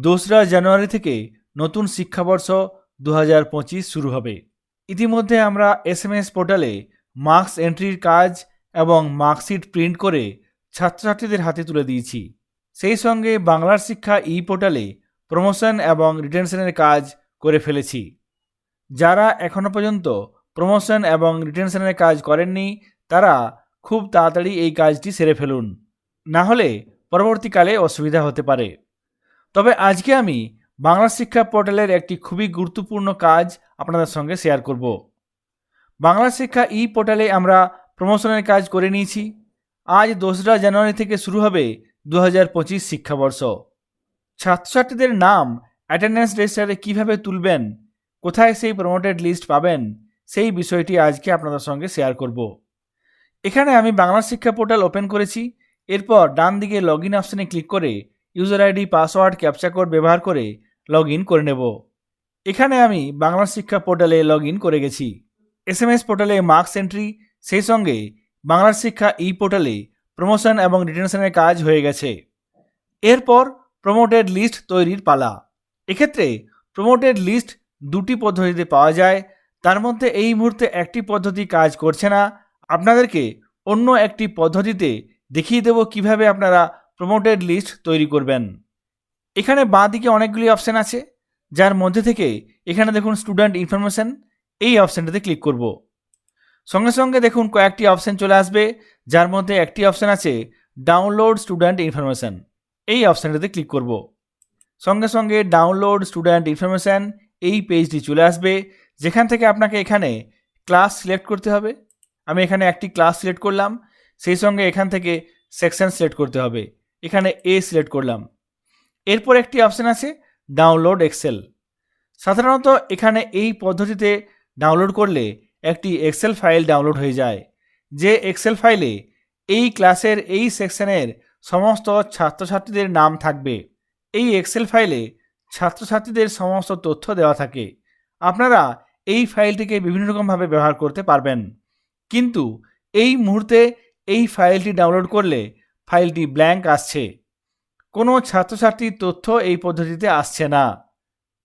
দোসরা জানুয়ারি থেকে নতুন শিক্ষাবর্ষ দু হাজার পঁচিশ শুরু হবে। ইতিমধ্যে আমরা এস এম এস পোর্টালে মার্কস এন্ট্রির কাজ এবং মার্কশিট প্রিন্ট করে ছাত্রছাত্রীদের হাতে তুলে দিয়েছি। সেই সঙ্গে বাংলার শিক্ষা ই পোর্টালে প্রমোশন এবং রিটেনশনের কাজ করে ফেলেছি। যারা এখনও পর্যন্ত প্রমোশন এবং রিটেনশনের কাজ করেননি, তারা খুব তাড়াতাড়ি এই কাজটি সেরে ফেলুন। না হলে পরবর্তীকালে অসুবিধা হতে পারে। তবে আজকে আমি বাংলা শিক্ষা পোর্টালের একটি খুবই গুরুত্বপূর্ণ কাজ আপনাদের সঙ্গে শেয়ার করব। বাংলা শিক্ষা ই পোর্টালে আমরা প্রমোশনের কাজ করে নিয়েছি। আজ দোসরা জানুয়ারি থেকে শুরু হবে দু হাজার পঁচিশ শিক্ষাবর্ষ। ছাত্রছাত্রীদের নাম অ্যাটেন্ডেন্স রেজিস্টারে কীভাবে তুলবেন, কোথায় সেই প্রমোটেড লিস্ট পাবেন, সেই বিষয়টি আজকে আপনাদের সঙ্গে শেয়ার করব। এখানে আমি বাংলা শিক্ষা পোর্টাল ওপেন করেছি। এরপর ডান দিকে লগ ইন অপশানে ক্লিক করে user ID, password, captcha code ব্যবহার করে লগ করে নেব। এখানে আমি বাংলা শিক্ষা পোর্টালে লগ করে গেছি। এস এম এস পোর্টালে মার্কস এন্ট্রি, সেই সঙ্গে বাংলার শিক্ষা ই পোর্টালে প্রমোশন এবং রিটেনশনের কাজ হয়ে গেছে। এরপর প্রমোটেড লিস্ট তৈরির পালা। এক্ষেত্রে প্রমোটেড লিস্ট দুটি পদ্ধতিতে পাওয়া যায়। তার মধ্যে এই মুহূর্তে একটি পদ্ধতি কাজ করছে না। আপনাদেরকে অন্য একটি পদ্ধতিতে দেখিয়ে দেব কীভাবে আপনারা প্রমোটেড লিস্ট তৈরি করবেন। এখানে বাঁ দিকে অনেকগুলি অপশান আছে, যার মধ্যে থেকে এখানে দেখুন স্টুডেন্ট ইনফরমেশন এই অপশানটাতে ক্লিক করব। সঙ্গে সঙ্গে দেখুন কয়েকটি অপশান চলে আসবে, যার মধ্যে একটি অপশান আছে ডাউনলোড স্টুডেন্ট ইনফরমেশন এই অপশানটাতে ক্লিক করব। সঙ্গে সঙ্গে ডাউনলোড স্টুডেন্ট ইনফরমেশান এই পেজটি চলে আসবে, যেখান থেকে আপনাকে এখানে ক্লাস সিলেক্ট করতে হবে। আমি এখানে একটি ক্লাস সিলেক্ট করলাম, সেই সঙ্গে এখান থেকে সেকশন সিলেক্ট করতে হবে। এখানে এ সিলেক্ট করলাম। এরপর একটি অপশান আছে ডাউনলোড এক্সেল সাধারণত এখানে এই পদ্ধতিতে ডাউনলোড করলে একটি এক্সেল ফাইল ডাউনলোড হয়ে যায়, যে এক্সেল ফাইলে এই ক্লাসের এই সেকশনের সমস্ত ছাত্রছাত্রীদের নাম থাকবে। এই এক্সেল ফাইলে ছাত্রছাত্রীদের সমস্ত তথ্য দেওয়া থাকে। আপনারা এই ফাইলটিকে বিভিন্ন রকমভাবে ব্যবহার করতে পারবেন। কিন্তু এই মুহূর্তে এই ফাইলটি ডাউনলোড করলে ফাইলটি ব্ল্যাঙ্ক আসছে। কোনো ছাত্রছাত্রীর তথ্য এই পদ্ধতিতে আসছে না।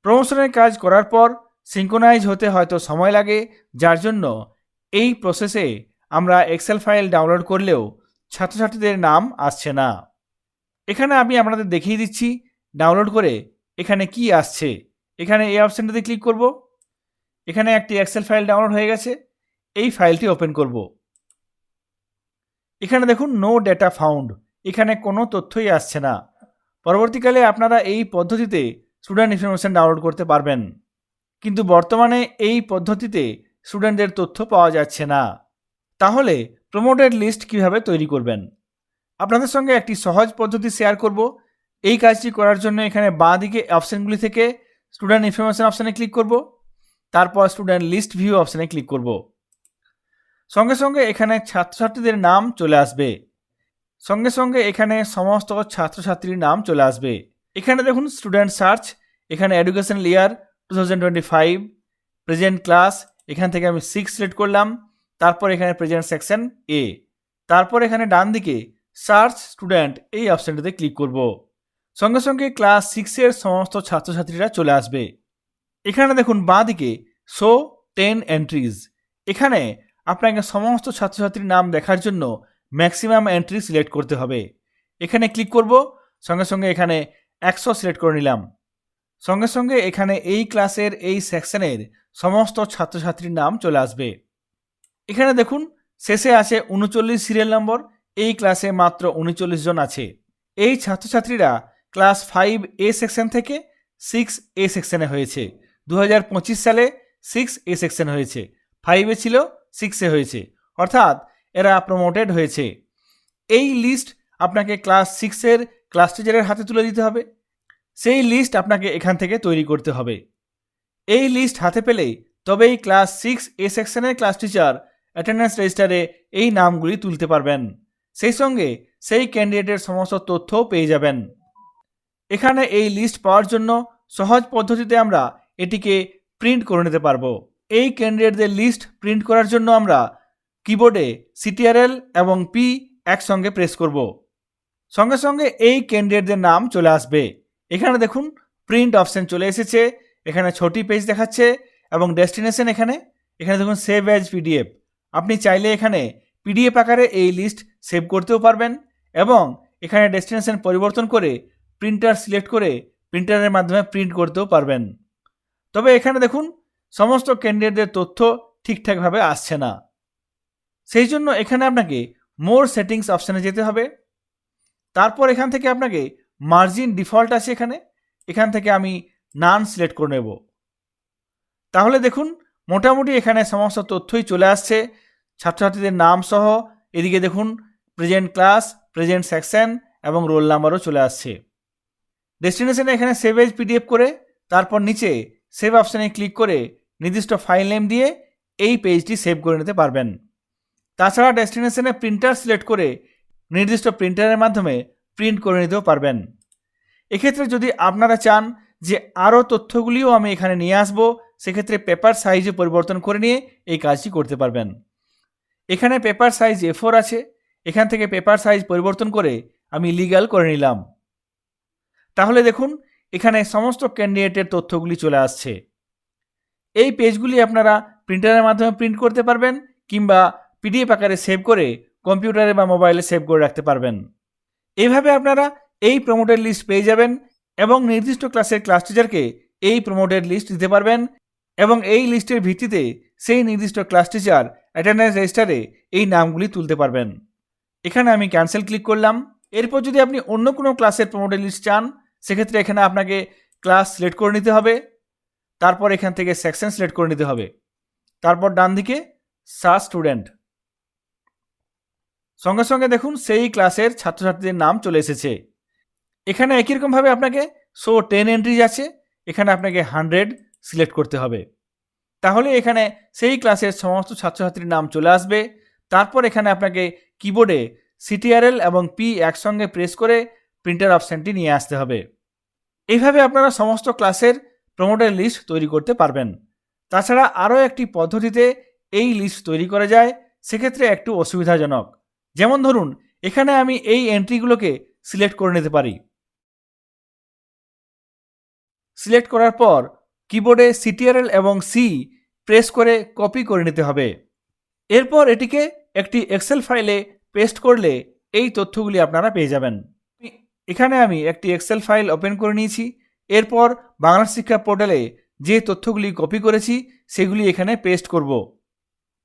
প্রমোশনের কাজ করার পর সিঙ্কোনাইজ হতে হয়তো সময় লাগে, যার জন্য এই প্রসেসে আমরা এক্সেল ফাইল ডাউনলোড করলেও ছাত্রছাত্রীদের নাম আসছে না। এখানে আমি আপনাদের দেখিয়ে দিচ্ছি ডাউনলোড করে এখানে কি আসছে। এখানে এই অপশানটাতে ক্লিক করব। এখানে একটি এক্সেল ফাইল ডাউনলোড হয়ে গেছে। এই ফাইলটি ওপেন করব। এখানে দেখুন নো ডেটা ফাউন্ড এখানে কোনো তথ্যই আসছে না। পরবর্তীকালে আপনারা এই পদ্ধতিতে স্টুডেন্ট ইনফরমেশন ডাউনলোড করতে পারবেন। কিন্তু বর্তমানে এই পদ্ধতিতে স্টুডেন্টদের তথ্য পাওয়া যাচ্ছে না। তাহলে প্রমোটেড লিস্ট কীভাবে তৈরি করবেন? আপনাদের সঙ্গে একটি সহজ পদ্ধতি শেয়ার করব। এই কাজটি করার জন্য এখানে বাঁ দিকে অপশানগুলি থেকে স্টুডেন্ট ইনফরমেশান অপশানে ক্লিক করব। তারপর স্টুডেন্ট লিস্ট ভিউ অপশানে ক্লিক করব। সঙ্গে সঙ্গে এখানে ছাত্রছাত্রীদের নাম চলে আসবে। সঙ্গে সঙ্গে এখানে সমস্ত ছাত্রছাত্রীর নাম চলে আসবে। এখানে দেখুন স্টুডেন্ট সার্চ এখানে education year two thousand twenty five present class এখান থেকে আমি সিক্স সিলেক্ট করলাম, তারপর এখানে প্রেজেন্ট সেকশন এ তারপর এখানে ডান দিকে সার্চ স্টুডেন্ট এই অপশানটিতে ক্লিক করব। সঙ্গে সঙ্গে ক্লাস সিক্সের সমস্ত ছাত্রছাত্রীরা চলে আসবে। এখানে দেখুন বাঁ দিকে শো টেন এন্ট্রিজ এখানে আপনাকে সমস্ত ছাত্রছাত্রীর নাম দেখার জন্য ম্যাক্সিমাম এন্ট্রি সিলেক্ট করতে হবে। এখানে ক্লিক করব, সঙ্গে সঙ্গে এখানে একশো সিলেক্ট করে নিলাম। সঙ্গে সঙ্গে এখানে এই ক্লাসের এই সেকশনের সমস্ত ছাত্রছাত্রীর নাম চলে আসবে। এখানে দেখুন, শেষে আছে উনচল্লিশ সিরিয়াল নম্বর এই ক্লাসে মাত্র উনচল্লিশ জন আছে। এই ছাত্রছাত্রীরা ক্লাস ফাইভ এ সেকশন থেকে সিক্স এ সেকশনে হয়েছে। দু হাজার পঁচিশ সালে সিক্স এ সেকশন হয়েছে। ফাইভে ছিল সিক্সে হয়েছে। অর্থাৎ এরা প্রমোটেড হয়েছে। এই লিস্ট আপনাকে ক্লাস সিক্সের ক্লাস টিচারের হাতে তুলে দিতে হবে। সেই লিস্ট আপনাকে এখান থেকে তৈরি করতে হবে। এই লিস্ট হাতে পেলেই তবেই ক্লাস সিক্স এ সেকশনের ক্লাস টিচার অ্যাটেন্ডেন্স রেজিস্টারে এই নামগুলি তুলতে পারবেন। সেই সঙ্গে সেই ক্যান্ডিডেটের সমস্ত তথ্যও পেয়ে যাবেন। এখানে এই লিস্ট পাওয়ার জন্য সহজ পদ্ধতিতে আমরা এটিকে প্রিন্ট করে নিতে পারব। এই ক্যান্ডিডেটদের লিস্ট প্রিন্ট করার জন্য আমরা কিবোর্ডে সিটিআরএল এবং পি একসঙ্গে প্রেস করব। সঙ্গে সঙ্গে এই ক্যান্ডিডেটদের নাম চলে আসবে। এখানে দেখুন, প্রিন্ট অপশন চলে এসেছে, এখানে ছটি পেজ দেখাচ্ছে এবং ডেস্টিনেশন এখানে। এখানে দেখুন, সেভ অ্যাজ পিডিএফ। আপনি চাইলে এখানে পিডিএফ আকারে এই লিস্ট সেভ করতেও পারবেন এবং এখানে ডেস্টিনেশন পরিবর্তন করে প্রিন্টার সিলেক্ট করে প্রিন্টারের মাধ্যমে প্রিন্ট করতেও পারবেন। তবে এখানে দেখুন সমস্ত ক্যান্ডিডেটদের তথ্য ঠিকঠাকভাবে আসছে না। সেই জন্য এখানে আপনাকে মোর সেটিংস অপশানে যেতে হবে। তারপর এখান থেকে আপনাকে মার্জিন ডিফল্ট আছে এখানে। এখান থেকে আমি নান সিলেক্ট করে নেব। তাহলে দেখুন, মোটামুটি এখানে সমস্ত তথ্যই চলে আসছে। ছাত্রছাত্রীদের নাম সহ, এদিকে দেখুন প্রেজেন্ট ক্লাস প্রেজেন্ট সেকশন এবং রোল নাম্বারও চলে আসছে। ডেস্টিনেশনে এখানে সেভ এজ পিডিএফ করে, তারপর নিচে সেভ অপশানে ক্লিক করে নির্দিষ্ট ফাইল নেম দিয়ে এই পেজটি সেভ করে নিতে পারবেন। তাছাড়া ডেস্টিনেশনে প্রিন্টার সিলেক্ট করে নির্দিষ্ট প্রিন্টারের মাধ্যমে প্রিন্ট করে নিতেও পারবেন। এক্ষেত্রে যদি আপনারা চান যে আরও তথ্যগুলিও আমি এখানে নিয়ে আসব, সেক্ষেত্রে পেপার সাইজে পরিবর্তন করে নিয়ে এই কাজটি করতে পারবেন। এখানে পেপার সাইজ এ ফোর আছে, এখান থেকে পেপার সাইজ পরিবর্তন করে আমি লিগাল করে নিলাম। তাহলে দেখুন, এখানে সমস্ত ক্যান্ডিডেটের তথ্যগুলি চলে আসছে। এই পেজগুলি আপনারা প্রিন্টারের মাধ্যমে প্রিন্ট করতে পারবেন কিংবা পিডিএফ আকারে সেভ করে কম্পিউটারে বা মোবাইলে সেভ করে রাখতে পারবেন। এইভাবে আপনারা এই প্রমোটেড লিস্ট পেয়ে যাবেন এবং নির্দিষ্ট ক্লাসের ক্লাস টিচারকে এই প্রমোটেড লিস্ট দিতে পারবেন এবং এই লিস্টের ভিত্তিতে সেই নির্দিষ্ট ক্লাস টিচার অ্যাটেন্ডেন্স রেজিস্টারে এই নামগুলি তুলতে পারবেন। এখানে আমি ক্যান্সেল ক্লিক করলাম। এরপর যদি আপনি অন্য কোনো ক্লাসের প্রমোটেড লিস্ট চান, সেক্ষেত্রে এখানে আপনাকে ক্লাস সিলেক্ট করে নিতে হবে। তারপর এখান থেকে সেকশন সিলেক্ট করে নিতে হবে। তারপর ডান দিকে সার স্টুডেন্ট সঙ্গে সঙ্গে দেখুন, সেই ক্লাসের ছাত্রছাত্রীদের নাম চলে এসেছে। এখানে একই রকমভাবে আপনাকে শো টেন এন্ট্রিজ আছে। এখানে আপনাকে হান্ড্রেড সিলেক্ট করতে হবে। তাহলে এখানে সেই ক্লাসের সমস্ত ছাত্রছাত্রীর নাম চলে আসবে। তারপর এখানে আপনাকে কিবোর্ডে সিটিআরএল এবং পি একসঙ্গে প্রেস করে প্রিন্টার অপশানটি নিয়ে আসতে হবে। এইভাবে আপনারা সমস্ত ক্লাসের প্রমোটের লিস্ট তৈরি করতে পারবেন। তাছাড়া আরও একটি পদ্ধতিতে এই লিস্ট তৈরি করা যায়, সেক্ষেত্রে একটু অসুবিধাজনক। যেমন ধরুন, এখানে আমি এই এন্ট্রিগুলোকে সিলেক্ট করে নিতে পারি। সিলেক্ট করার পর কিবোর্ডে সিটিআরএল এবং সি প্রেস করে কপি করে নিতে হবে। এরপর এটিকে একটি এক্সেল ফাইলে পেস্ট করলে এই তথ্যগুলি আপনারা পেয়ে যাবেন। এখানে আমি একটি এক্সেল ফাইল ওপেন করে নিয়েছি। এরপর বাংলা শিক্ষা পোর্টালে যে তথ্যগুলি কপি করেছি, সেগুলি এখানে পেস্ট করব।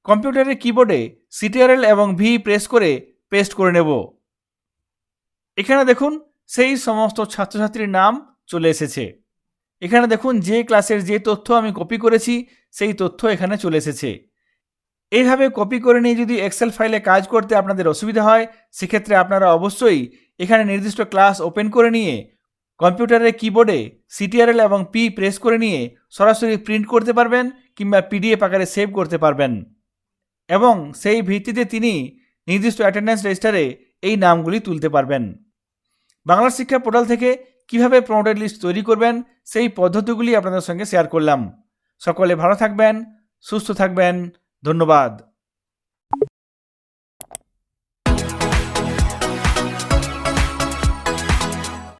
কম্পিউটারের কিবোর্ডে সিটিআরএল এবং ভি প্রেস করে পেস্ট করে নেব। এখানে দেখুন, সেই সমস্ত ছাত্রছাত্রীর নাম চলে এসেছে। এখানে দেখুন, যে ক্লাসের যে তথ্য আমি কপি করেছি, সেই তথ্য এখানে চলে এসেছে। এইভাবে কপি করে নিয়ে যদি এক্সেল ফাইলে কাজ করতে আপনাদের অসুবিধা হয়, সেক্ষেত্রে আপনারা অবশ্যই এখানে নির্দিষ্ট ক্লাস ওপেন করে নিয়ে কম্পিউটারের কিবোর্ডে সিটিআরএল এবং পি প্রেস করে নিয়ে সরাসরি প্রিন্ট করতে পারবেন কিংবা পিডিএফ আকারে সেভ করতে পারবেন। এবং সেই ভিত্তিতে তিনি নির্দিষ্ট অ্যাটেন্ডেন্স রেজিস্টারে এই নামগুলি তুলতে পারবেন। বাংলা শিক্ষা পোর্টাল থেকে কীভাবে প্রমোটেড লিস্ট তৈরি করবেন, সেই পদ্ধতিগুলি আপনাদের সঙ্গে শেয়ার করলাম। সকলে ভালো থাকবেন, সুস্থ থাকবেন, ধন্যবাদ।